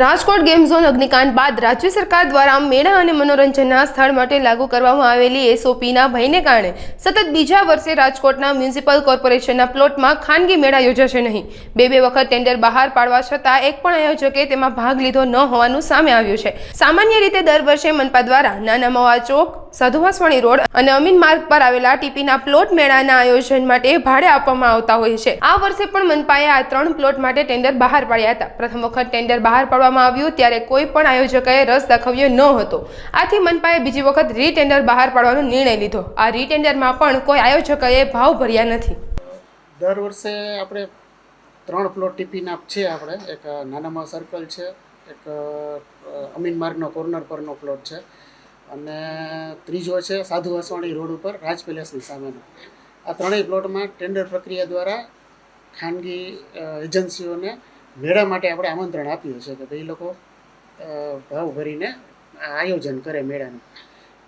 Rajkot game zone અગ્નિકાંડ બાદ રાજ્ય સરકાર દ્વારા મેળા અને મનોરંજનના સ્થળ માટે લાગુ કરવામાં આવેલી એસઓપીના ભયને કારણે સતત બીજા વર્ષે રાજકોટના મ્યુનિસિપલ કોર્પોરેશનના પ્લોટમાં ખાનગી મેળા યોજાશે નહીં. બે બે વખત ટેન્ડર બહાર પાડવા છતાં એક પણ આયોજકે તેમાં ભાગ લીધો ન હોવાનું સામે આવ્યું છે. સામાન્ય રીતે દર વર્ષે મનપા દ્વારા નાના મવા ચોક સાધુવાસવાણી રોડ અને અમીન માર્ગ પર આવેલા ટીપીના પ્લોટ મેળાના આયોજન માટે ભાડે આપવામાં આવતા હોય છે. આ વર્ષે પણ મનપાએ આ ત્રણ પ્લોટ માટે ટેન્ડર બહાર પાડ્યા હતા. પ્રથમ વખત ટેન્ડર બહાર પાડવામાં આવ્યું ત્યારે કોઈ પણ આયોજકોએ રસ દાખવ્યો ન હતો. આથી મનપાએ બીજી વખત રીટેન્ડર બહાર પાડવાનો નિર્ણય લીધો. આ રીટેન્ડરમાં પણ કોઈ આયોજકોએ ભાવ ભર્યા નથી. દર વર્ષે આપણે ત્રણ પ્લોટ ટીપીના છે આપણે. એક નાનામાં સર્કલ છે, એક અમીન માર્ગનો કોર્નર પરનો પ્લોટ છે. અને ત્રીજો છે સાધુ વાસવાણી રોડ ઉપર રાજ પેલેસની સામેનો. આ ત્રણેય પ્લોટમાં ટેન્ડર પ્રક્રિયા દ્વારા ખાનગી એજન્સીઓને મેળા માટે આપણે આમંત્રણ આપ્યું છે કે ભાઈ લોકો ભાવ ભરીને આયોજન કરે મેળાનું.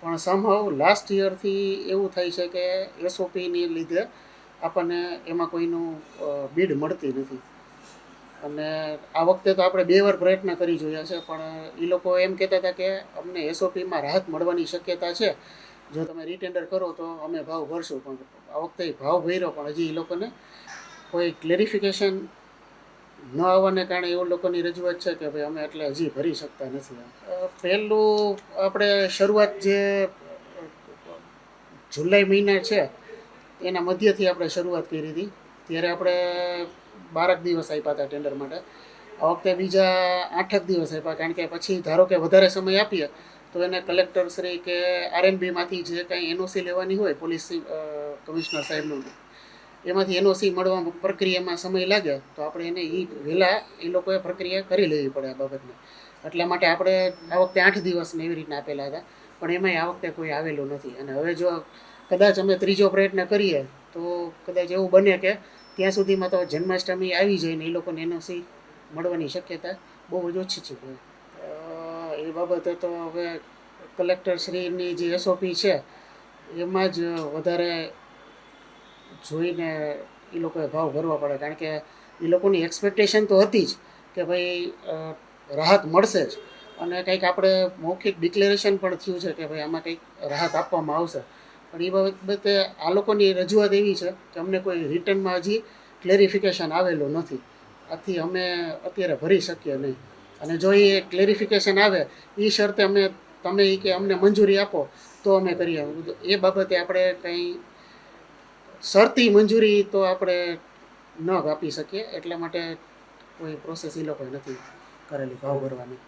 પણ સમહાવ લાસ્ટ યરથી એવું થાય છે કે એસઓપીની લીધે આપણને એમાં કોઈનું બીડ મળતી નથી. અને આ વખતે તો આપણે બે વાર પ્રયત્ન કરી જોયા છે, પણ એ લોકો એમ કહેતા હતા કે અમને એસઓપીમાં રાહત મળવાની શક્યતા છે. જો તમે રીટેન્ડર કરો તો અમે ભાવ ભરશું, પણ આ વખતે ભાવ ભર્યો, પણ હજી એ લોકોને કોઈ ક્લેરિફિકેશન ન આવવાને કારણે એવું લોકોની રજૂઆત છે કે ભાઈ અમે એટલે હજી ભરી શકતા નથી. પહેલું આપણે શરૂઆત જે જુલાઈ મહિના છે, એના મધ્યથી આપણે શરૂઆત કરી હતી. ત્યારે આપણે બારક દિવસ આપ્યા હતા ટેન્ડર માટે. આ વખતે બીજા આઠક દિવસ આપ્યા, કારણ કે પછી ધારો કે વધારે સમય આપીએ, તો એને કલેક્ટર શ્રી કે આરએનબીમાંથી જે કાંઈ એનઓસી લેવાની હોય પોલીસ કમિશનર સાહેબનું, એમાંથી એનઓસી મળવા પ્રક્રિયામાં સમય લાગે તો આપણે એને એ વહેલા એ લોકોએ પ્રક્રિયા કરી લેવી પડે આ બાબતને. એટલા માટે આપણે આ વખતે આઠ દિવસને એવી રીતના આપેલા હતા, પણ એમાંય આ વખતે કોઈ આવેલું નથી. અને હવે જો કદાચ અમે ત્રીજો પ્રયત્ન કરીએ, તો કદાચ એવું બને કે ત્યાં સુધીમાં તો જન્માષ્ટમી આવી જાય ને એ લોકોને એનઓસી મળવાની શક્યતા બહુ જ ઓછી છે. એ બાબતે તો હવે કલેક્ટરશ્રીની જે એસઓપી છે, એમાં જ વધારે જોઈને એ લોકોએ ભાવ ભરવા પડે. કારણ કે એ લોકોની એક્સપેક્ટેશન તો હતી જ કે ભાઈ રાહત મળશે જ. અને કંઈક આપણે મૌખિક ડિક્લેરેશન પણ થયું છે કે ભાઈ આમાં કંઈક રાહત આપવામાં આવશે. પણ એ બાબતે આ લોકોની રજૂઆત એવી છે કે અમને કોઈ રિટર્નમાં હજી ક્લેરિફિકેશન આવેલું નથી. આથી અમે અત્યારે ભરી શકીએ નહીં. અને જો એ ક્લેરિફિકેશન આવે એ શરતે અમે, તમે એ કે અમને મંજૂરી આપો, તો અમે કરીએ. એ બાબતે આપણે કંઈ શરતી મંજૂરી તો આપણે ન આપી શકીએ. એટલા માટે કોઈ પ્રોસેસ એ લોકોએ નથી કરેલી, ભાવ ભરવાની.